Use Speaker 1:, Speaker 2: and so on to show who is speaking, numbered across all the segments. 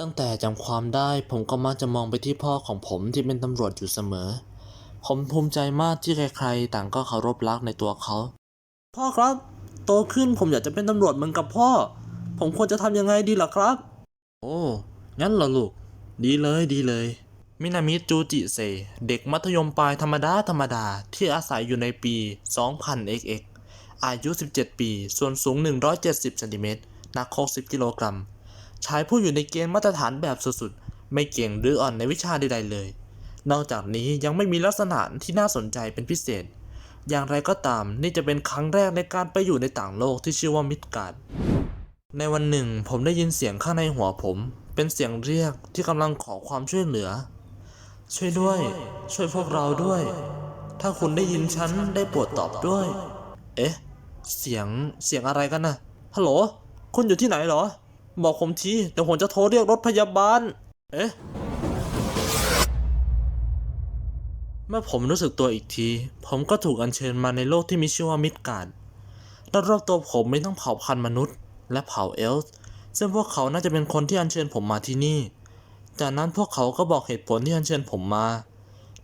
Speaker 1: ตั้งแต่จำความได้ผมก็มักจะมองไปที่พ่อของผมที่เป็นตำรวจอยู่เสมอ ผมภูมิใจมากที่ใครๆ ต่างก็เคารพรักในตัวเขา พ่อครับ โตขึ้นผมอยากจะเป็นตำรวจเหมือนกับพ่อ ผมควรจะทำยังไงดีล่ะครับ โอ้ งั้นเหรอลูก ดีเลยดีเลย มินามิจูจิเซ เด็กมัธยมปลายธรรมดาธรรมดาที่อาศัยอยู่ในปี 2000xx อายุ 17 ปี ส่วนสูง 170เซนติเมตรหนัก 60กิโลกรัม ชายผู้อยู่ในเกณฑ์มาตรฐานแบบสุดๆ ไม่เก่งหรืออ่อนในวิชาใดๆเลย นอกจากนี้ยังไม่มีลักษณะที่น่าสนใจเป็นพิเศษ อย่างไรก็ตามนี่จะเป็นครั้งแรกในการไปอยู่ในต่างโลกที่ชื่อว่ามิดการ์ดในวันหนึ่งผมได้ยินเสียงข้างในหัวผม เป็นเสียงเรียกที่กำลังขอความช่วยเหลือ ช่วยด้วย ช่วยพวกเราด้วย ถ้าคุณได้ยินฉันได้โปรดตอบด้วย เอ๊ะ เสียงเสียงอะไรกันนะฮัลโหล คุณอยู่ที่ไหนเหรอ บอกผมทีเดี๋ยวผมจะโทรเรียกรถพยาบาล เอ๊ะ เมื่อผมรู้สึกตัวอีกที ผมก็ถูกอัญเชิญมาในโลกที่มีชื่อว่ามิดการ์ดรอบๆตัวผมไมีทั้งเผ่าพันธุ์มนุษย์ และเผ่าเอลฟ์ซึ่งพวกเขาน่าจะเป็นคนที่อัญเชิญผมมาที่นี่ จากนั้นพวกเขาก็บอกเหตุผลที่อัญเชิญผมมา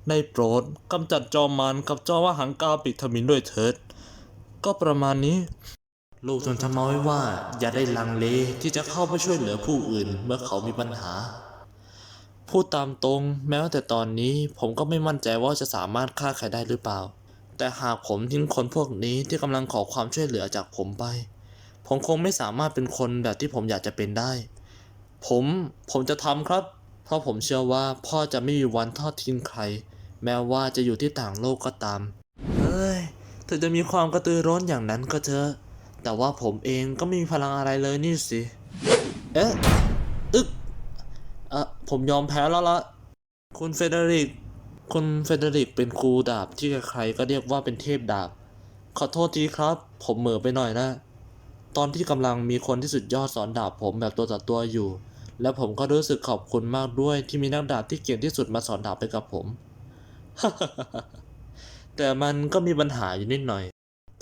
Speaker 1: ในโปรดกำจัดจอมมันกับจอว่าหังกาปิดทมินด้วยเถิด ก็ประมาณนี้ ลูกจนทำเอาไว้ว่า อย่าได้ลังเลที่จะเข้าไปช่วยเหลือผู้อื่นเมื่อเขามีปัญหา พูดตามตรงแม้ว่าแต่ตอนนี้ผมก็ไม่มั่นใจว่าจะสามารถฆ่าใครได้หรือเปล่า แต่หากผมทิ้งคนพวกนี้ที่กำลังขอความช่วยเหลือจากผมไป ผมคงไม่สามารถเป็นคนแบบที่ผมอยากจะเป็นได้ ผมผมจะทำครับ เพราะผมเชื่อว่าพ่อจะไม่มีวันทอดทิ้งใคร แม้ว่าจะอยู่ที่ต่างโลกก็ตามเฮ้ยถึงจะมีความกระตือร้นอย่างนั้นก็เถอะ แต่ว่าผมเองก็ไม่มีพลังอะไรเลยนี่สิ เอ๊ะ อึ๊กเอะผมยอมแพ้แล้วละ คุณเฟเดริก คุณเฟเดริกเป็นครูดาบที่ใครๆก็เรียกว่าเป็นเทพดาบ ขอโทษทีครับ ผมเหม่อไปหน่อยนะ ตอนที่กำลังมีคนที่สุดยอดสอนดาบผมแบบตัวต่อตัวอยู่ และผมก็รู้สึกขอบคุณมากด้วยที่มีนักดาบที่เก่งที่สุดมาสอนดาบไปกับผม แต่มันก็มีปัญหาอยู่นิดหน่อย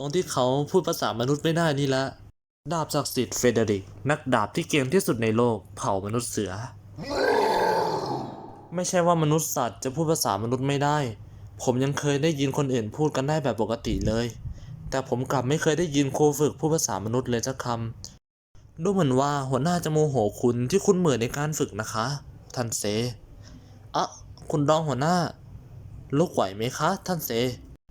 Speaker 1: ตรงที่เขาพูดภาษามนุษย์ไม่ได้นี่ละดาบศักดิ์สิทธิ์เฟเดริก นักดาบที่เก่งที่สุดในโลก เผ่ามนุษย์เสือ ไม่ใช่ว่ามนุษย์สัตว์จะพูดภาษามนุษย์ไม่ได้ ผมยังเคยได้ยินคนอื่นพูดกันได้แบบปกติเลย แต่ผมกลับไม่เคยได้ยินครูฝึกพูดภาษามนุษย์เลยสักคำดูเหมือนว่าหัวหน้าจะโมโหคุณที่คุณเหมือนในการฝึกนะคะ ท่านเซอะคุณรองหัวหน้าลุกไหวไหมคะ ท่านเซ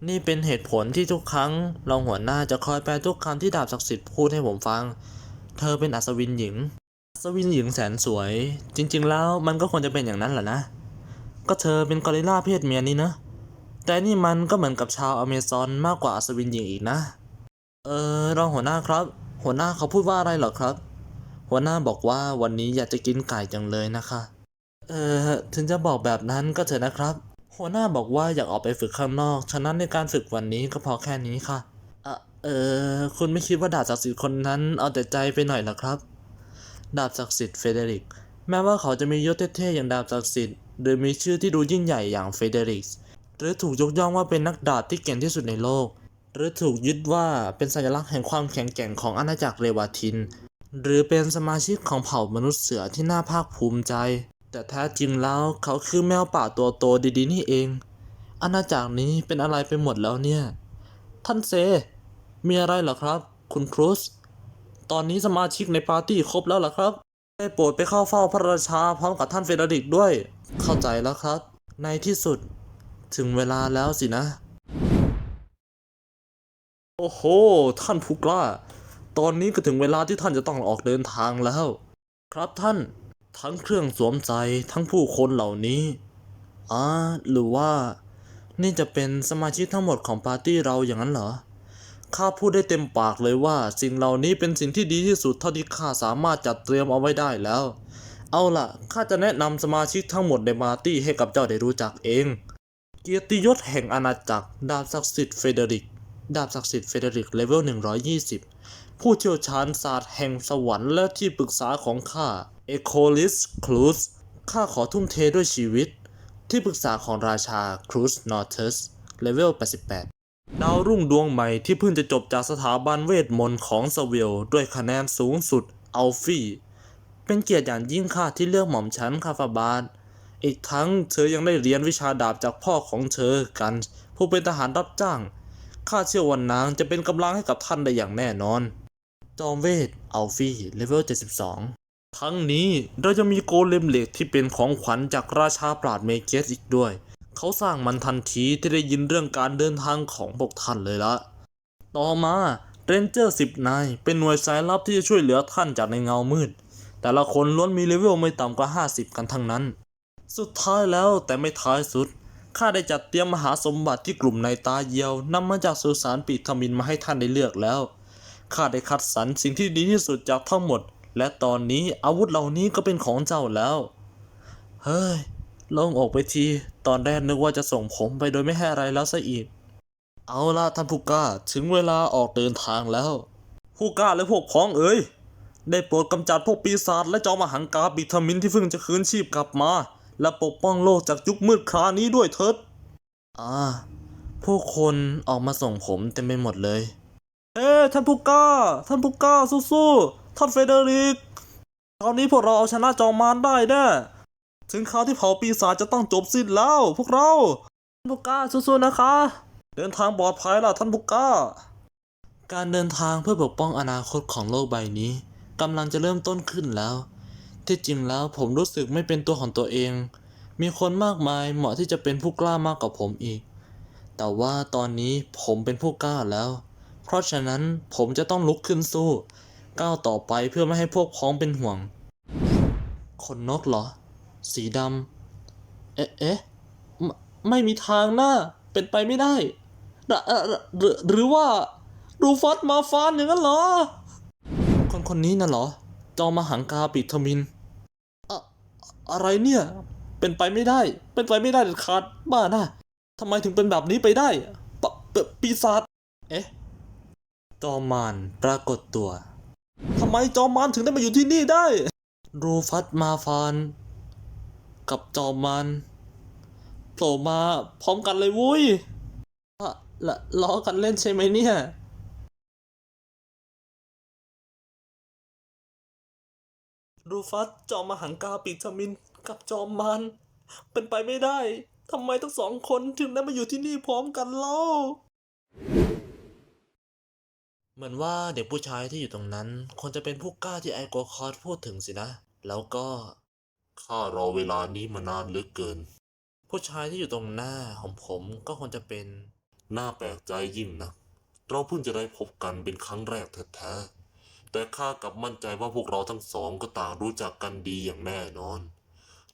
Speaker 1: นี่เป็นเหตุผลที่ทุกครั้งรองหัวหน้าจะคอยแปลทุกคำที่ดาบศักดิ์สิทธิ์พูดให้ผมฟัง เธอเป็นอัศวินหญิง อัศวินหญิงแสนสวย จริง ๆ แล้วมันก็ควรจะเป็นอย่างนั้นแหละนะ ก็เธอเป็นกอริลลาเพศเมียนี่นะ แต่นี่มันก็เหมือนกับชาวอเมซอนมากกว่าอัศวินหญิงอีกนะ เออรองหัวหน้าครับ หัวหน้าเขาพูดว่าอะไรเหรอครับ หัวหน้าบอกว่าวันนี้อยากจะกินไก่จังเลยนะคะ เออถึงจะบอกแบบนั้นก็เถอะนะครับ หัวหน้าบอกว่าอยากออกไปฝึกข้างนอก ฉะนั้นในการฝึกวันนี้ก็พอแค่นี้ค่ะอะเออคุณไม่คิดว่าดาบศักดิ์สิทธิ์คนนั้นเอาแต่ใจไปหน่อยเหรอครับ ดาบศักดิ์สิทธิ์เฟเดริก แม้ว่าเขาจะมียศเท่ๆอย่างดาบศักดิ์สิทธิ์หรือมีชื่อที่ดูยิ่งใหญ่อย่างเฟเดริกส์หรือถูกยกย่องว่าเป็นนักดาบที่เก่งที่สุดในโลก หรือถูกยึดว่าเป็นสัญลักษณ์แห่งความแข็งแกร่งของอาณาจักรเรวาทิน หรือเป็นสมาชิกของเผ่ามนุษย์เสือที่น่าภาคภูมิใจ แต่แท้จริงแล้วเขาคือแมวป่าตัวโตดีๆนี่เอง อาณาจักรนี้เป็นอะไรไปหมดแล้วเนี่ย ท่านเซ มีอะไรเหรอครับ คุณครูสตอนนี้สมาชิกในปาร์ตี้ครบแล้วเหรอครับ ได้โปรดไปเข้าเฝ้าพระราชาพร้อมกับท่านเฟเดริกด้วย เข้าใจแล้วครับ ในที่สุด ถึงเวลาแล้วสินะ โอ้โห ท่านผู้กล้า ตอนนี้ก็ถึงเวลาที่ท่านจะต้องออกเดินทางแล้ว ครับท่าน ทั้งเครื่องสวมใส่ทั้งผู้คนเหล่านี้อ่าหรือว่า นี่จะเป็นสมาชิกทั้งหมดของปาร์ตี้เราอย่างนั้นเหรอข้าพูดได้เต็มปากเลยว่า สิ่งเหล่านี้เป็นสิ่งที่ดีที่สุดเท่าที่ข้าสามารถจัดเตรียมเอาไว้ได้แล้ว เอาล่ะข้าจะแนะนำสมาชิกทั้งหมดในปาร์ตี้ให้กับเจ้าได้รู้จักเอง เกียรติยศแห่งอาณาจักร ดาบศักดิ์สิทธิ์เฟเดริก ดาบศักดิ์สิทธิ์เฟเดริกเลเวล120 ผู้เชี่ยวชาญศาสตร์แห่งสวรรค์และที่ปรึกษาของข้าเอโคลิสครูสข้าขอทุ่มเทด้วยชีวิต ที่ปรึกษาของราชาครูสนอร์เทสเลเวล 88 ดาวรุ่งดวงใหม่ที่เพิ่งจะจบจากสถาบันเวทมนต์ของสวิลด้วยคะแนนสูงสุดอัลฟี่ เป็นเกียรติอย่างยิ่งค่ะที่เลือกหม่อมฉันคาฟาบาทอีกทั้งเธอยังได้เรียนวิชาดาบจากพ่อของเธอกัน ผู้เป็นทหารรับจ้าง ข้าเชื่อว่านางจะเป็นกำลังให้กับท่านได้อย่างแน่นอน จอมเวทอัลฟี่เลเวล 72 ทั้งนี้เราจะมีโกเลมเหล็กที่เป็นของขวัญจากราชาปราดเมเกสอีกด้วย เขาสร้างมันทันทีที่ได้ยินเรื่องการเดินทางของพวกท่านเลยละ ต่อมาเรนเจอร์สิบนายเป็นหน่วยสายลับที่จะช่วยเหลือท่านจากในเงามืด แต่ละคนล้วนมีเลเวลไม่ต่ำกว่า 50 กันทั้งนั้น สุดท้ายแล้วแต่ไม่ท้ายสุดข้าได้จัดเตรียมมหาสมบัติที่กลุ่มนายตาเยียวนำมาจากสุสานปีทมินมาให้ท่านได้เลือกแล้ว ข้าได้คัดสรรสิ่งที่ดีที่สุดจากทั้งหมด และตอนนี้อาวุธเหล่านี้ก็เป็นของเจ้าแล้ว เฮ้ยโล่งอกไปที ตอนแรกนึกว่าจะส่งผมไปโดยไม่ให้อะไรแล้วซะอีก เอาล่ะท่านผู้กล้าถึงเวลาออกเดินทางแล้ว ผู้กล้าและพวกพ้องเอ๋ยได้โปรดกำจัดพวกปีศาจและจอมหังกาบิทามินที่เพิ่งจะคืนชีพกลับมา และปกป้องโลกจากยุคมืดครานี้ด้วยเถิด อ่า ผู้คนออกมาส่งผมเต็มไปหมดเลย เอ้ท่านผู้กล้า ท่านผู้กล้าสู้ๆ ท่านเฟเดริก คราวนี้พวกเราเอาชนะจอมมารได้แน่ ถึงคราวที่เผ่าปีศาจจะต้องจบสิ้นแล้ว พวกเรา ท่านผู้กล้าสู้ๆ นะคะ เดินทางปลอดภัยล่ะท่านผู้กล้า การเดินทางเพื่อปกป้องอนาคตของโลกใบนี้กำลังจะเริ่มต้นขึ้นแล้ว ที่จริงแล้วผมรู้สึกไม่เป็นตัวของตัวเอง มีคนมากมายเหมาะที่จะเป็นผู้กล้ามากกว่าผมอีก แต่ว่าตอนนี้ผมเป็นผู้กล้าแล้ว เพราะฉะนั้นผมจะต้องลุกขึ้นสู้ก้าวต่อไปเพื่อไม่ให้พวกพ้องเป็นห่วง ขนนกเหรอ สีดำเอ๊ะเอ๊ะไม่มีทางหน้า เป็นไปไม่ได้หรือหรือหรือว่ารูฟัสมาฟานอย่างนั้นเหรอ คนคนนี้น่ะเหรอ จอมหังกาปิทมินอะอะไรเนี่ย เป็นไปไม่ได้ เป็นไปไม่ได้เด็ดขาดบ้าน่ะทำไมถึงเป็นแบบนี้ไปได้ปปปีศาจเอ๊ะ จอมารปรากฏตัวทำไมจอมารถึงได้มาอยู่ที่นี่ได้ รูฟัสมาฟาน กับจอมารโผล่มาพร้อมกันเลยวุ้ยละล้อกันเล่นใช่ไหมเนี่ยรูฟัสจอมมหังกาปิดทมินกับจอมมารเป็นไปไม่ได้ทำไมทั้งสองคนถึงได้มาอยู่ที่นี่พร้อมกันเล่า เหมือนว่าเด็กผู้ชายที่อยู่ตรงนั้นคงจะเป็นผู้กล้าที่ไอโกคอร์สพูดถึงสินะ แล้วก็
Speaker 2: ข้ารอเวลานี้มานานเหลือเกิน
Speaker 1: ผู้ชายที่อยู่ตรงหน้าของผมก็คงจะเป็น
Speaker 2: น่าแปลกใจยิ่งนะเราเพิ่งจะได้พบกันเป็นครั้งแรกแท้ๆแต่ข้ากลับมั่นใจว่าพวกเราทั้งสองก็ต่างรู้จักกันดีอย่างแน่นอน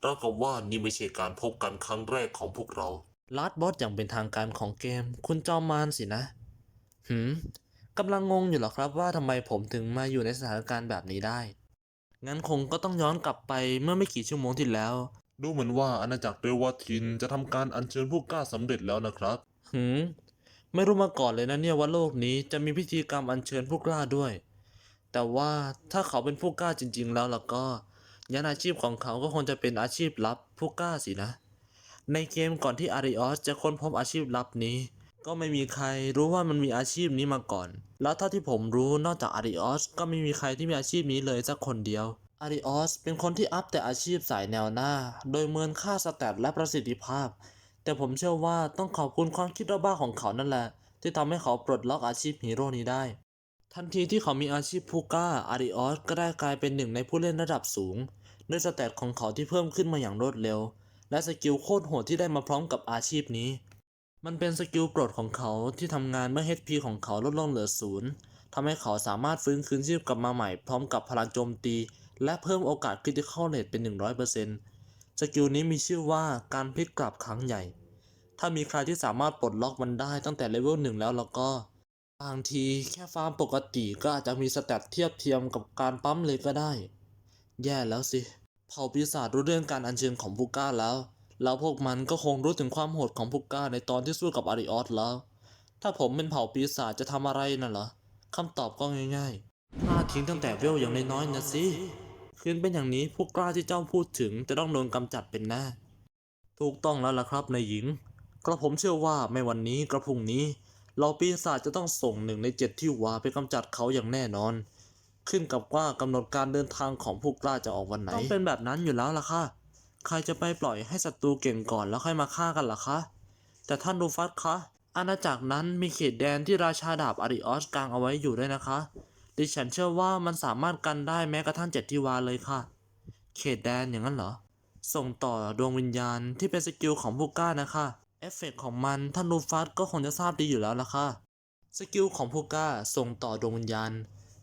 Speaker 2: เรากับว่านี่ไม่ใช่การพบกันครั้งแรกของพวกเรา
Speaker 1: ลาดบอสอย่างเป็นทางการของเกม คุณจอมมารสินะ หืม กำลังงงอยู่เหรอครับว่าทำไมผมถึงมาอยู่ในสถานการณ์แบบนี้ได้ งั้นคงก็ต้องย้อนกลับไปเมื่อไม่กี่ชั่วโมงที่แล้ว
Speaker 2: ดูเหมือนว่าอาณาจักรเรวทินจะทำการอัญเชิญผู้กล้าสำเร็จแล้วนะครับ
Speaker 1: หืมไม่รู้มาก่อนเลยนะเนี่ยว่าโลกนี้จะมีพิธีกรรมอัญเชิญผู้กล้าด้วย แต่ว่าถ้าเขาเป็นผู้กล้าจริง ๆ แล้วล่ะก็ยันอาชีพของเขาก็คงจะเป็นอาชีพลับผู้กล้าสินะ ในเกมก่อนที่อาริออสจะค้นพบอาชีพลับนี้ ก็ไม่มีใครรู้ว่ามันมีอาชีพนี้มาก่อน แล้วเท่าที่ผมรู้นอกจากอาริออสก็ไม่มีใครที่มีอาชีพนี้เลยสักคนเดียวอาริออสเป็นคนที่อัพแต่อาชีพสายแนวหน้า โดยเมินค่าสแตทและประสิทธิภาพ แต่ผมเชื่อว่าต้องขอบคุณความคิดบ้าของเขานั่นแหละ ที่ทำให้เขาปลดล็อกอาชีพฮีโร่นี้ได้ ทันทีที่เขามีอาชีพผู้กล้าอาริออสก็ได้กลายเป็นหนึ่งในผู้เล่นระดับสูงด้วยสแตทของเขาที่เพิ่มขึ้นมาอย่างรวดเร็ว และสกิลโคตรโหดที่ได้มาพร้อมกับอาชีพนี้ มันเป็นสกิลโปรดของเขาที่ทำงานเมื่อ HP ของเขาลดลงเหลือศูนย์ทำให้เขาสามารถฟื้นคืนชีพกลับมาใหม่พร้อมกับพลังโจมตี และเพิ่มโอกาสคริติคอลเรทเป็น 100%สกิลนี้มีชื่อว่าการพลิกกลับครั้งใหญ่ ถ้ามีใครที่สามารถปลดล็อกมันได้ตั้งแต่เลเวลหนึ่งแล้วแล้วก็บางทีแค่ฟาร์มปกติก็อาจจะมีสแตทเทียบเทียมกับการปั๊มเลยก็ได้ แย่แล้วสิ เผ่าปีศาจรู้เรื่องการอัญเชิญของพุก้าแล้ว แล้วพวกมันก็คงรู้ถึงความโหดของพุก้าในตอนที่สู้กับอาริออสแล้ว ถ้าผมเป็นเผ่าปีศาจจะทำอะไรน่ะเหรอคำตอบก็ง่ายๆพลาทิ้งตั้งแต่เวลอย่างน้อยๆนะสิคืนเป็นอย่างนี้พวกกล้าที่เจ้าพูดถึงจะต้องโดนกำจัดเป็นแน่ถูกต้องแล้วล่ะครับนายหญิงกระผมเชื่อว่าไม่วันนี้กระพุ่งนี้ เราปีศาจจะต้องส่งหนึ่งในเจ็ดที่วาไปกำจัดเขาอย่างแน่นอน ขึ้นกับว่ากำหนดการเดินทางของผู้กล้าจะออกวันไหนต้องเป็นแบบนั้นอยู่แล้วล่ะค่ะ ใครจะไปปล่อยให้ศัตรูเก่งก่อนแล้วค่อยมาฆ่ากันล่ะคะ แต่ท่านดูฟัสคะ อาณาจักรนั้นมีเขตแดนที่ราชาดาบอาริออสกางเอาไว้อยู่ด้วยนะคะ ดิฉันเชื่อว่ามันสามารถกันได้แม้กระทั่งเจ็ดทิวาเลยค่ะ เขตแดนอย่างนั้นเหรอ ส่งต่อดวงวิญญาณที่เป็นสกิลของผู้กล้านะคะ เอฟเฟกต์ของมันท่านลูฟัสก็คงจะทราบดีอยู่แล้วละค่ะ สกิลของผู้กล้าส่งต่อดวงวิญญาณ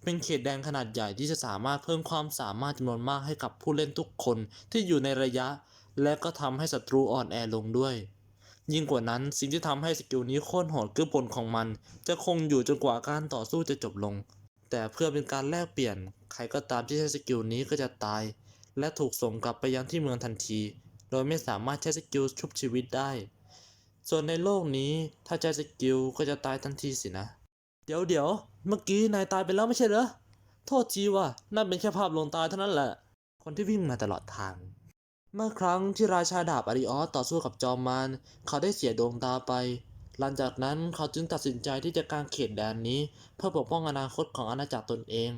Speaker 1: เป็นเขตแดนขนาดใหญ่ที่จะสามารถเพิ่มความสามารถจำนวนมากให้กับผู้เล่นทุกคนที่อยู่ในระยะ และก็ทำให้ศัตรูอ่อนแอลงด้วย ยิ่งกว่านั้นสิ่งที่ทำให้สกิลนี้โคตรโหดคือผลของมัน จะคงอยู่จนกว่าการต่อสู้จะจบลง แต่เพื่อเป็นการแลกเปลี่ยน ใครก็ตามที่ใช้สกิลนี้ก็จะตาย และถูกส่งกลับไปยังที่เมืองทันที โดยไม่สามารถใช้สกิลชุบชีวิตได้ ส่วนในโลกนี้ถ้าใช้สกิลก็จะตายทันทีสินะ ดี๋ยวเดี๋ยวเมื่อกี้นายตายไปแล้วไม่ใช่เหรอ โทษทีว่ะนั่นเป็นแค่ภาพลวงตาเท่านั้นแหละ คนที่วิ่งมาตลอดทาง เมื่อครั้งที่ราชาดาบอาริออสต่อสู้กับจอมมารเขาได้เสียดวงตาไป หลังจากนั้นเขาจึงตัดสินใจที่จะกางเขตแดนนี้ เพื่อปกป้องอนาคตของอาณาจักรตนเอง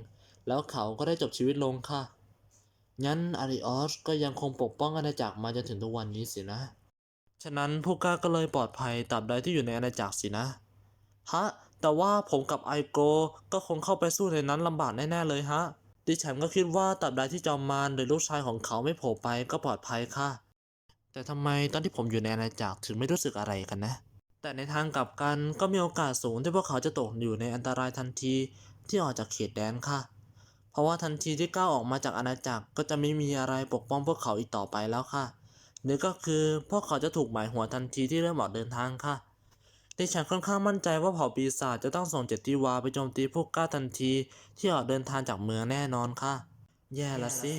Speaker 1: แล้วเขาก็ได้จบชีวิตลงค่ะ งั้นอาริออสก็ยังคงปกป้องอาณาจักรมาจนถึงทุกวันนี้สินะ ฉะนั้นผู้กล้าก็เลยปลอดภัยตราบใดที่อยู่ในอาณาจักรสินะ ฮะ แต่ว่าผมกับไอโกก็คงเข้าไปสู้ในนั้นลำบากแน่ๆเลยฮะ ดิฉันก็คิดว่าตราบใดที่จอมมารหรือลูกชายของเขาไม่โผล่ไปก็ปลอดภัยค่ะ แต่ทำไมตอนที่ผมอยู่ในอาณาจักรถึงไม่รู้สึกอะไรกันนะ แต่ในทางกลับกันก็มีโอกาสสูงที่พวกเขาจะตกอยู่ในอันตรายทันทีที่ออกจากเขตแดนค่ะ เพราะว่าทันทีที่ก้าวออกมาจากอาณาจักรก็จะไม่มีอะไรปกป้องพวกเขาอีกต่อไปแล้วค่ะหรือก็คือพวกเขาจะถูกหมายหัวทันทีที่เริ่มออกเดินทางค่ะ ดิฉันค่อนข้างมั่นใจว่าเผ่าปีศาจจะต้องส่งเจ็ดทิวาไปโจมตีพวกกล้าทันที ที่ออกเดินทางจากเมืองแน่นอนค่ะ แย่ละสิ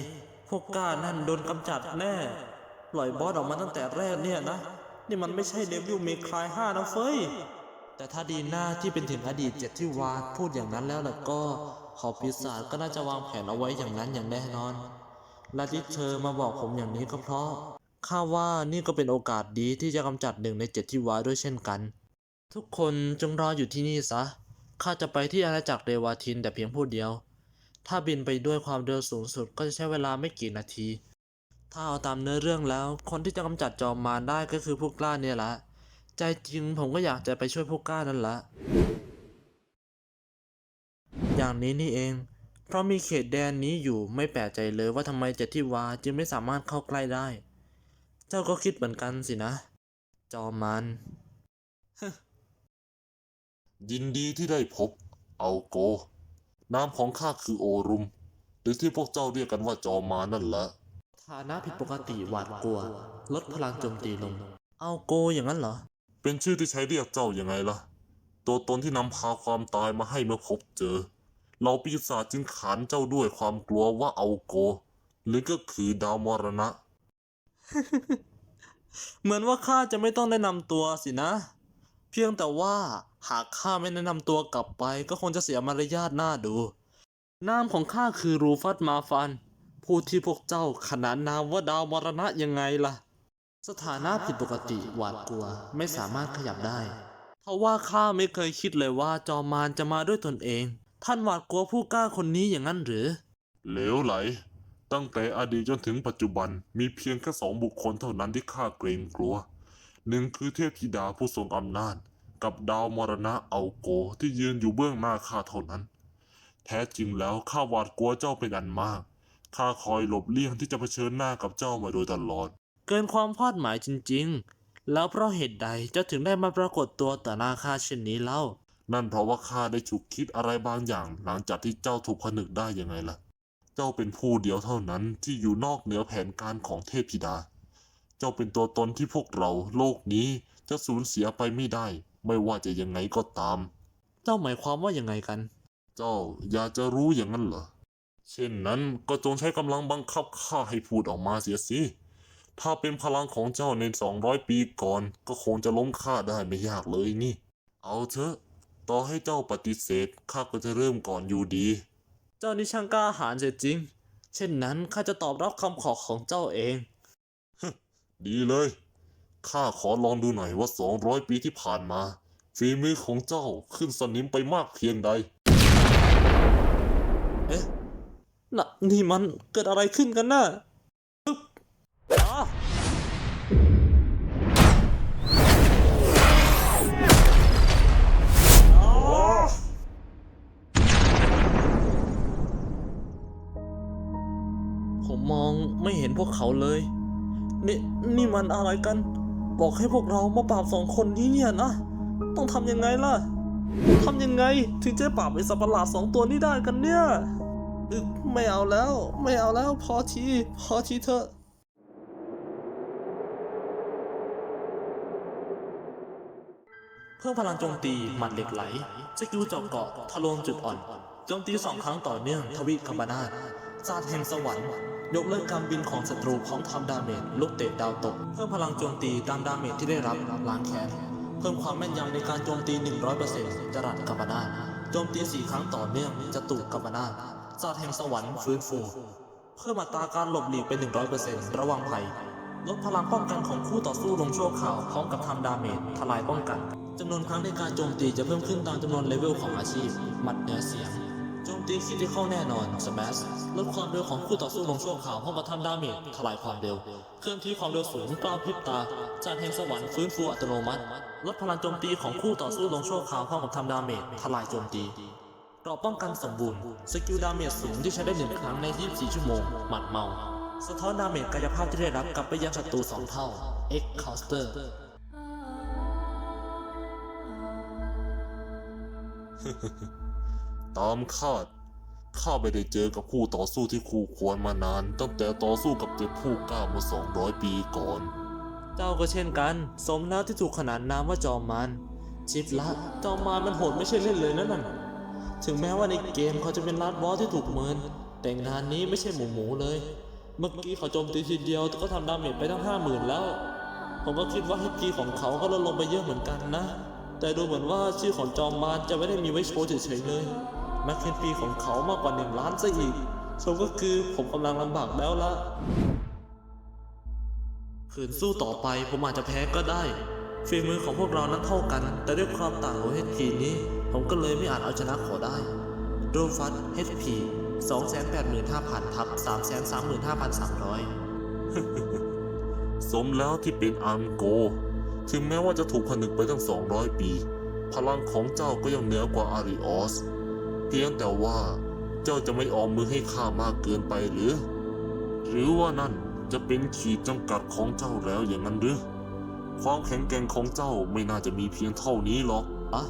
Speaker 1: พวกกล้านั่นโดนกำจัดแน่ ปล่อยบอสออกมาตั้งแต่แรกเนี่ยนะ นี่มันไม่ใช่เดวิลเมคลายห้านะเฟ้ย แต่ถ้าดีหน้าที่เป็นถึงอดีตเจ็ดที่วาพูดอย่างนั้นแล้วล่ะก็เผ่าปีศาจก็น่าจะวางแผนเอาไว้อย่างนั้นอย่างแน่นอน และที่เธอมาบอกผมอย่างนี้ก็เพราะข้าว่านี่ก็เป็นโอกาสดีที่จะกำจัดหนึ่งในเจ็ดที่วาด้วยเช่นกัน ทุกคนจงรออยู่ที่นี่ซะ ข้าจะไปที่อาณาจักรเดวาทินแต่เพียงผู้เดียว ถ้าบินไปด้วยความเร็วสูงสุดก็จะใช้เวลาไม่กี่นาที ถ้าเอาตามเนื้อเรื่องแล้ว คนที่จะกำจัดจอมมารได้ก็คือพวกกล้าเนี่ยแหละ ใจจริงผมก็อยากจะไปช่วยพวกกล้านั่นแหละ อย่างนี้นี่เอง เพราะมีเขตแดนนี้อยู่ไม่แปลกใจเลยว่าทำไมเจ็ดที่วาจึงไม่สามารถเข้าใกล้ได้ เจ้าก็คิดเหมือนกันสินะ จอมมาร
Speaker 2: ยินดีที่ได้พบ เอาโก นามของข้าคือโอรุม หรือที่พวกเจ้าเรียกกันว่าจอมมารนั่นแหละ
Speaker 1: ฐานะผิดปกติหวาดกลัว ลดพลังโจมตีลง เอาโกอย่างนั้นเหรอ
Speaker 2: เป็นชื่อที่ใช้เรียกเจ้ายังไงล่ะ ตัวตนที่นำพาความตายมาให้เมื่อพบเจอ เราปีศาจจึงขานเจ้าด้วยความกลัวว่าเอาโก หรือก็คือดาวมรณะ
Speaker 1: เหมือนว่าข้าจะไม่ต้องแนะนำตัวสินะ เพียงแต่ว่า หากข้าไม่แนะนำตัวกลับไป ก็คงจะเสียมารยาทหน้าดู นามของข้าคือรูฟัสมาฟัน ผู้ที่พวกเจ้าขนานนามว่าดาวมรณะยังไงล่ะ สถานะผิดปกติหวาดกลัวไม่สามารถขยับได้เพราะว่าข้าไม่เคยคิดเลยว่าจอมมารจะมาด้วยตนเอง ท่านหวาดกลัวผู้กล้าคนนี้อย่างนั้นหรือ
Speaker 2: เหลวไหล ตั้งแต่อดีตจนถึงปัจจุบันมีเพียงแค่สองบุคคลเท่านั้นที่ข้าเกรงกลัว หนึ่งคือเทพธิดาผู้ทรงอำนาจ กับดาวมรณะเอาโกที่ยืนอยู่เบื้องหน้าข้าเท่านั้น แท้จริงแล้วข้าหวาดกลัวเจ้าเป็นอันมากข้าคอยหลบเลี่ยงที่จะเผชิญหน้ากับเจ้ามาโดยตลอด
Speaker 1: เกินความคาดหมายจริง ๆ แล้วเพราะเหตุใดเจ้าถึงได้มาปรากฏตัวต่อหน้าข้าเช่นนี้เล่า
Speaker 2: นั่นเพราะว่าข้าได้ฉุกคิดอะไรบางอย่างหลังจากที่เจ้าถูกผนึกได้ยังไงล่ะ เจ้าเป็นผู้เดียวเท่านั้นที่อยู่นอกเหนือแผนการของเทพธิดา เจ้าเป็นตัวตนที่พวกเราโลกนี้จะสูญเสียไปไม่ได้ ไม่ว่าจะยังไงก็ตาม
Speaker 1: เจ้าหมายความว่ายังไงกัน
Speaker 2: เจ้าอยากจะรู้อย่างนั้นเหรอ เช่นนั้นก็จงใช้กำลังบังคับข้าให้พูดออกมาเสียสิ ถ้าเป็นพลังของเจ้าในสองร้อยปีก่อน ก็คงจะล้มข้าได้ไม่ยากเลยนี่ เอาเถอะ ต่อให้เจ้าปฏิเสธข้าก็จะเริ่มก่อนอยู่ดี
Speaker 1: เจ้านี่ช่างกล้าหาญเสียจริง เช่นนั้นข้าจะตอบรับคำขอของเจ้าเอง
Speaker 2: ดีเลย ข้าขอลองดูหน่อยว่าสองร้อยปีที่ผ่านมา ฝีมือของเจ้าขึ้นสนิมไปมากเพียงใด
Speaker 1: เอ๊ะน่ะนี่มันเกิดอะไรขึ้นกันน่ะปึ๊บอ้าอ้าผมมองไม่เห็นพวกเขาเลย นี่นี่มันอะไรกัน บอกให้พวกเรามาปราบสองคนนี้เนี่ยนะ ต้องทำยังไงล่ะทำยังไงถึงจะปราบไอ้สัตว์ประหลาดสองตัวนี้ได้กันเนี่ยอึกไม่เอาแล้ว ไม่เอาแล้ว พอทีพอทีเถอะเพิ่มพลังโจมตีหมัดเหล็กไหลสกิลเจาะเกาะทะลวงจุดอ่อนโจมตีสองครั้งต่อเนื่องทวีกัมบนาศาสตร์แห่งสวรรค์ ยกเลิกการบินของศัตรูพร้อมทำดาเมจลูกเตะดาวตก เพิ่มพลังโจมตีตามดาเมจที่ได้รับล้างแค้นเพิ่มความแม่นยำในการโจมตี 100%จรัสกัมบนาตโจมตี 4 ครั้งต่อเนื่องจะตุกัมบนาตศาสตร์แห่งสวรรค์ฟื้นฟู เพิ่มอัตราการหลบหลีกเป็น 100%ระวังภัยลดพลังป้องกันของคู่ต่อสู้ลงชั่วคราวพร้อมกับทำดาเมจทลายป้องกันจำนวนครั้งในการโจมตีจะเพิ่มขึ้นตามจำนวนเลเวลของอาชีพ หมัดเนื้อเสียง โจมตีคิดที่เข้าแน่นอนสมัชลดความเร็วของคู่ต่อสู้ลงชั่วคราวพร้อมกับทำดาเมจทลายความเร็ว เคลื่อนที่ความเร็วสูงกล้าพริบตาจานแห่งสวรรค์ฟื้นฟูอัตโนมัติ ลดพลังโจมตีของคู่ต่อสู้ลงชั่วคราวพร้อมกับทำดาเมจทลายโจมตีเกราะป้องกันสมบูรณ์ สกิลดาเมจสูงที่ใช้ได้หนึ่งครั้งใน 24 ชั่วโมง หมัดเมา สะท้อนดาเมจกายภาพที่ได้รับกลับไปยังศัตรู 2 เท่า X Counter
Speaker 2: ตามคาดข้าไม่ได้เจอกับคู่ต่อสู้ที่คู่ควรมานาน ตั้งแต่ต่อสู้กับเจ็ดผู้กล้าเมื่อ200ปีก่อน
Speaker 1: เจ้าก็เช่นกัน สมแล้วที่ถูกขนานนามว่าจอมมารชิปละจอมมารมันโหดไม่ใช่เล่นเลยนั่นน่ะถึงแม้ว่าในเกมเขาจะเป็นลาดบอสที่ถูกเมิน แต่งานนี้ไม่ใช่หมูหมูเลย เมื่อกี้เขาโจมตีทีเดียวก็ทำดาเมจไปตั้งห้าหมื่นแล้ว ผมก็คิดว่าฮิกีของเขาก็ลดลงไปเยอะเหมือนกันนะ แต่ดูเหมือนว่าชื่อของจอมมารจะไม่ได้มีไว้โชว์เฉยๆเลย แมคเคนฟีของเขามากกว่าหนึ่งล้านซะอีกสมก็คือผมกำลังลำบากแล้วละขืนสู้ต่อไปผมอาจจะแพ้ก็ได้ฝีมือของพวกเรานั้นเท่ากัน แต่ด้วยความต่างของ HP นี้ ผมก็เลยไม่อาจเอาชนะเขาได้โดฟัต HP 285,000ทับ335,300
Speaker 2: สมแล้วที่เป็นอันโก ถึงแม้ว่าจะถูกผนึกไปตั้ง 200 ปี พลังของเจ้าก็ยังเหนือกว่าอาริออส เพียงแต่ว่าเจ้าจะไม่ออมมือให้ข้ามากเกินไปหรือ หรือว่านั่นจะเป็นขีดจำกัดของเจ้าแล้วอย่างนั้นหรือ ความแข็งแกร่งของเจ้าไม่น่าจะมีเพียงเท่านี้หรอก
Speaker 1: อะ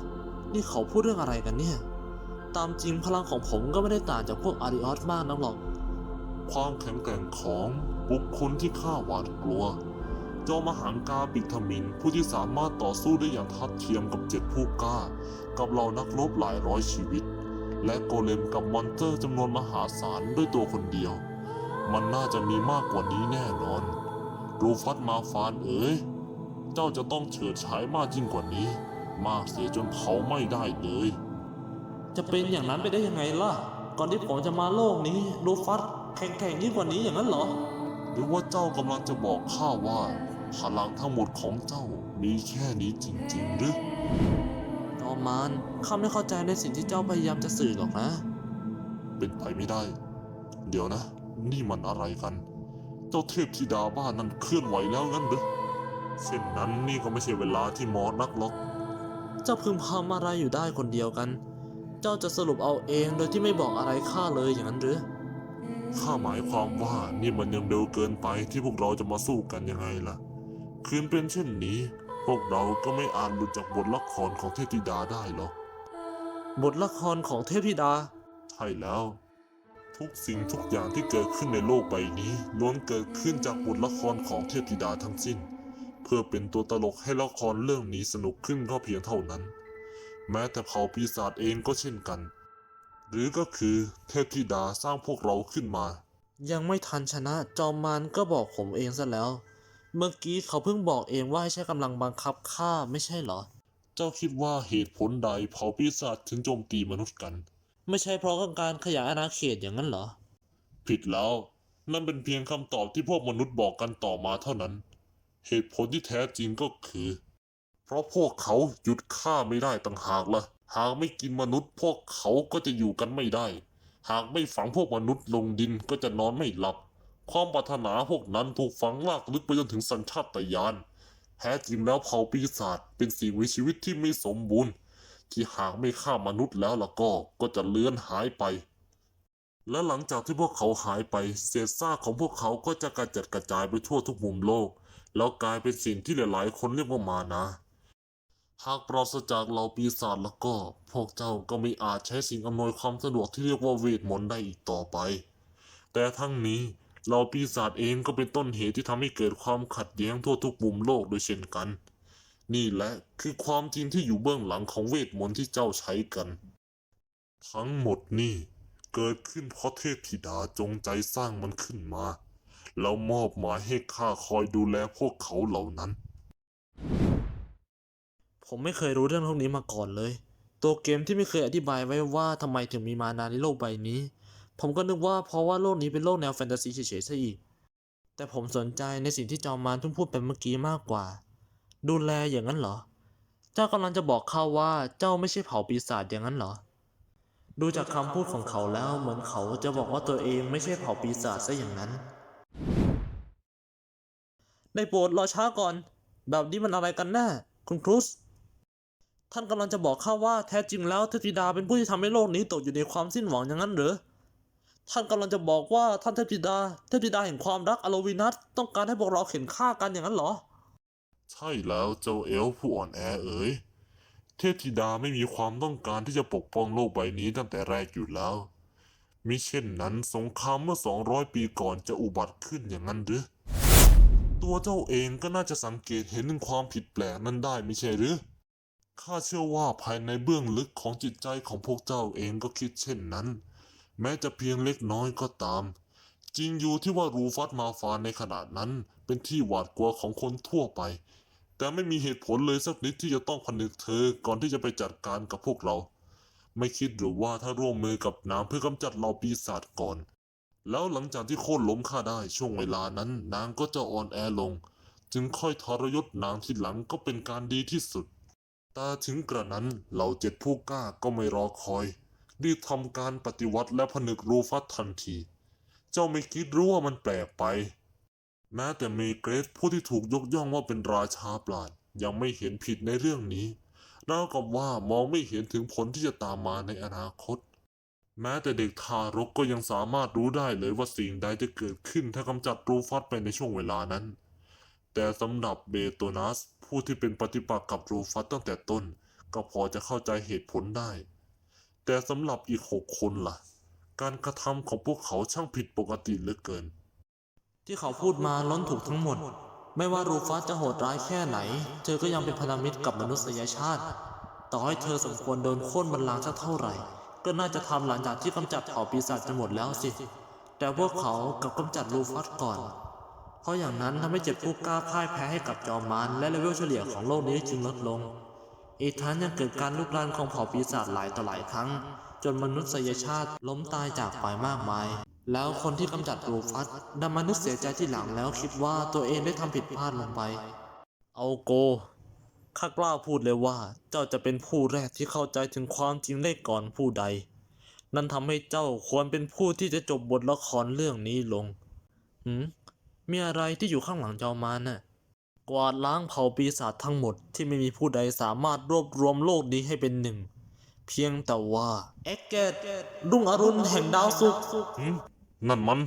Speaker 1: นี่เขาพูดเรื่องอะไรกันเนี่ย ตามจริงพลังของผมก็ไม่ได้ต่างจากพวกอาริออสมากนักหรอก
Speaker 2: ความแข็งแกร่งของบุคคลที่ข้าหวาดกลัวจอมหังกาบิทมินผู้ที่สามารถต่อสู้ได้อย่างทัดเทียมกับเจ็ดผู้กล้า กับเหล่านักรบหลายร้อยชีวิต และโกเลมกับมอนเตอร์จำนวนมหาศาลด้วยตัวคนเดียว มันน่าจะมีมากกว่านี้แน่นอน รูฟัตมาฟานเอ๋ยเจ้าจะต้องเฉิดฉายมากยิ่งกว่านี้ มากเสียจนเผาไม่ได้เลย
Speaker 1: จะเป็นอย่างนั้นไปได้ยังไงล่ะ ก่อนที่ผมจะมาโลกนี้ รูฟัสแข็งๆยิ่งกว่านี้อย่างนั้นเหรอ
Speaker 2: หรือว่าเจ้ากำลังจะบอกข้าว่า พลังทั้งหมดของเจ้ามีแค่นี้จริงๆหรือ
Speaker 1: มมารข้าไม่เข้าใจในสิ่งที่เจ้าพยายามจะสื่อหรอกนะ
Speaker 2: เป็นไปไม่ได้ เดี๋ยวนะ นี่มันอะไรกัน เจ้าเทพธิดาบ้านนั้นเคลื่อนไหวแล้วงั้นหรือเช่นนั้นนี่ก็ไม่ใช่เวลาที่หมอนักหรอก
Speaker 1: เจ้าพึมพำอะไรอยู่ได้คนเดียวกัน เจ้าจะสรุปเอาเองโดยที่ไม่บอกอะไรข้าเลยอย่างนั้นหรือ
Speaker 2: ข้าหมายความว่านี่มันยังเร็วเกินไปที่พวกเราจะมาสู้กันยังไงล่ะ คืนเป็นเช่นนี้ พวกเราก็ไม่อาจหลุดจากบทละครของเทพธิดาได้หรอก
Speaker 1: บทละครของเทพธิดา
Speaker 2: ใช่แล้ว ทุกสิ่งทุกอย่างที่เกิดขึ้นในโลกใบนี้ล้วนเกิดขึ้นจากบทละครของเทพธิดาทั้งสิ้น เพื่อเป็นตัวตลกให้ละครเรื่องนี้สนุกขึ้นก็เพียงเท่านั้น แม้แต่เผ่าปีศาจเองก็เช่นกัน หรือก็คือเทพธิดาสร้างพวกเราขึ้นมา
Speaker 1: ยังไม่ทันชนะจอมมารก็บอกผมเองซะแล้ว เมื่อกี้เขาเพิ่งบอกเองว่าให้ใช้กำลังบังคับข้าไม่ใช่เหรอ
Speaker 2: เจ้าคิดว่าเหตุผลใดเผ่าปีศาจถึงโจมตีมนุษย์กัน
Speaker 1: ไม่ใช่เพราะต้องการขยายอาณาเขตอย่างนั้นเหรอ
Speaker 2: ผิดแล้ว นั่นเป็นเพียงคำตอบที่พวกมนุษย์บอกกันต่อมาเท่านั้น เหตุผลที่แท้จริงก็คือ เพราะพวกเขาหยุดฆ่าไม่ได้ต่างหากละ่ะ หากไม่กินมนุษย์ พวกเขาก็จะอยู่กันไม่ได้ หากไม่ฝังพวกมนุษย์ลงดินก็จะนอนไม่หลับ ความปรารถนาพวกนั้นถูกฝังลากลึกไปจนถึงสัญชาตญาณแท้จริงแล้วเผ่าปีศาจเป็นสิ่งมีชีวิตที่ไม่สมบูรณ์ ที่หากไม่ฆ่ามนุษย์แล้วล่ะก็ก็จะเลือนหายไป และหลังจากที่พวกเขาหายไป เศษซากของพวกเขาก็จะกระจัดกระจายไปทั่วทุกมุมโลก แล้วกลายเป็นสิ่งที่หลายๆ คนเรียกว่ามานะหากปราศจากเหล่าปีศาจแล้วก็ พวกเจ้าก็ไม่อาจใช้สิ่งอำนวยความสะดวกที่เรียกว่าเวทมนต์ได้อีกต่อไป แต่ทั้งนี้ เหล่าปีศาจเองก็เป็นต้นเหตุที่ทำให้เกิดความขัดแย้งทั่วทุกมุมโลกโดยเช่นกัน นี่แหละคือความจริงที่อยู่เบื้องหลังของเวทมนต์ที่เจ้าใช้กัน ทั้งหมดนี่เกิดขึ้นเพราะเทพธิดาจงใจสร้างมันขึ้นมาแล้วมอบหมายให้ข้าคอยดูแลพวกเขาเหล่านั้น
Speaker 1: ผมไม่เคยรู้เรื่องพวกนี้มาก่อนเลย ตัวเกมที่ไม่เคยอธิบายไว้ว่าทำไมถึงมีมานาในโลกใบนี้ ผมก็นึกว่าเพราะว่าโลกนี้เป็นโลกแนวแฟนตาซีเฉยๆซะอีก แต่ผมสนใจในสิ่งที่จอมมารเพิ่งพูดไปเมื่อกี้มากกว่า ดูแลอย่างนั้นเหรอ เจ้ากำลังจะบอกข้าว่าเจ้าไม่ใช่เผ่าปีศาจอย่างนั้นเหรอ ดูจากคำพูดของเขาแล้วเหมือนเขาจะบอกว่าตัวเองไม่ใช่เผ่าปีศาจซะอย่างนั้น ได้โปรดรอช้าก่อน แบบนี้มันอะไรกันแน่คุณครูสท่านกำลังจะบอกข้าว่าแท้จริงแล้วเทพธิดาเป็นผู้ที่ทำให้โลกนี้ตกอยู่ในความสิ้นหวังอย่างนั้นเหรอ ท่านกำลังจะบอกว่าท่านเทพธิดา เทพธิดาแห่งความรักอโลวินัสต้องการให้พวกเราเข็นฆ่ากันอย่างนั้นเหรอ
Speaker 2: ใช่แล้วเจ้าเอลผู้อ่อนแอเอ๋ย เทพธิดาไม่มีความต้องการที่จะปกป้องโลกใบนี้ตั้งแต่แรกอยู่แล้ว มิเช่นนั้นสงครามเมื่อ 200 ปีก่อนจะอุบัติขึ้นอย่างนั้นหรือ ตัวเจ้าเองก็น่าจะสังเกตเห็นถึงความผิดแปลกนั้นได้ไม่ใช่หรือ ข้าเชื่อว่าภายในเบื้องลึกของจิตใจของพวกเจ้าเองก็คิดเช่นนั้น แม้จะเพียงเล็กน้อยก็ตาม จริงอยู่ที่ว่ารูฟัสมาฟานในขณะนั้นเป็นที่หวาดกลัวของคนทั่วไป แต่ไม่มีเหตุผลเลยสักนิดที่จะต้องผนึกเธอก่อนที่จะไปจัดการกับพวกเรา ไม่คิดหรือว่าถ้าร่วมมือกับนางเพื่อกำจัดเหล่าปีศาจก่อน แล้วหลังจากที่โค่นล้มข้าได้ช่วงเวลานั้นนางก็จะอ่อนแอลง จึงค่อยทรยศนางทีหลังก็เป็นการดีที่สุดแต่ถึงกระนั้นเหล่าเจ็ดผู้กล้าก็ไม่รอคอย รีบทำการปฏิวัติและผนึกรูฟัสทันที เจ้าไม่คิดรู้ว่ามันแปลกไป แม้แต่เมเกรสผู้ที่ถูกยกย่องว่าเป็นราชาปราดยังไม่เห็นผิดในเรื่องนี้ราวกับว่ามองไม่เห็นถึงผลที่จะตามมาในอนาคต แม้แต่เด็กทารกก็ยังสามารถรู้ได้เลยว่าสิ่งใดจะเกิดขึ้นถ้ากำจัดรูฟัสไปในช่วงเวลานั้น แต่สำหรับเบโตนัสผู้ที่เป็นปฏิปักษ์กับรูฟัสตั้งแต่ต้น ก็พอจะเข้าใจเหตุผลได้ แต่สำหรับอีกหกคนล่ะ การกระทำของพวกเขาช่างผิดปกติเหลือเกิน
Speaker 1: ที่เขาพูดมาล้นถูกทั้งหมด ไม่ว่ารูฟัสจะโหดร้ายแค่ไหน เธอก็ยังเป็นพันธมิตรกับมนุษยชาติ ต่อให้เธอสมควรโดนโค่นบัลลังก์สักเท่าไหร่ ก็น่าจะทำหลังจากที่กำจัดเผ่าปีศาจจะหมดแล้วสิ แต่พวกเขากับกำจัดรูฟัสก่อน เพราะอย่างนั้นทำให้เจ็บผู้กล้าพ่ายแพ้ให้กับจอมมารและเลเวลเฉลี่ยของโลกนี้จึงลดลง อีกทั้งยังเกิดการลุกลานของเผ่าปีศาจหลายต่อหลายครั้ง จนมนุษยชาติล้มตายจากไปมากมาย แล้วคนที่กำจัดรูฟัสดันมานึกเสียใจที่หลังแล้วคิดว่าตัวเองได้ทำผิดพลาดลงไป เอาโกข้ากล้าพูดเลยว่า เจ้าจะเป็นผู้แรกที่เข้าใจถึงความจริงได้ก่อนผู้ใด นั่นทำให้เจ้าควรเป็นผู้ที่จะจบบทละครเรื่องนี้ลง หืมมีอะไรที่อยู่ข้างหลังจอมานน่ะ กวาดล้างเผ่าปีศาจทั้งหมดที่ไม่มีผู้ใดสามารถรวบรวมโลกนี้ให้เป็นหนึ่ง เพียงแต่ว่า เอ็กเกตรุ่งอรุณแห่งดาวศุกร์
Speaker 2: นั่นมัน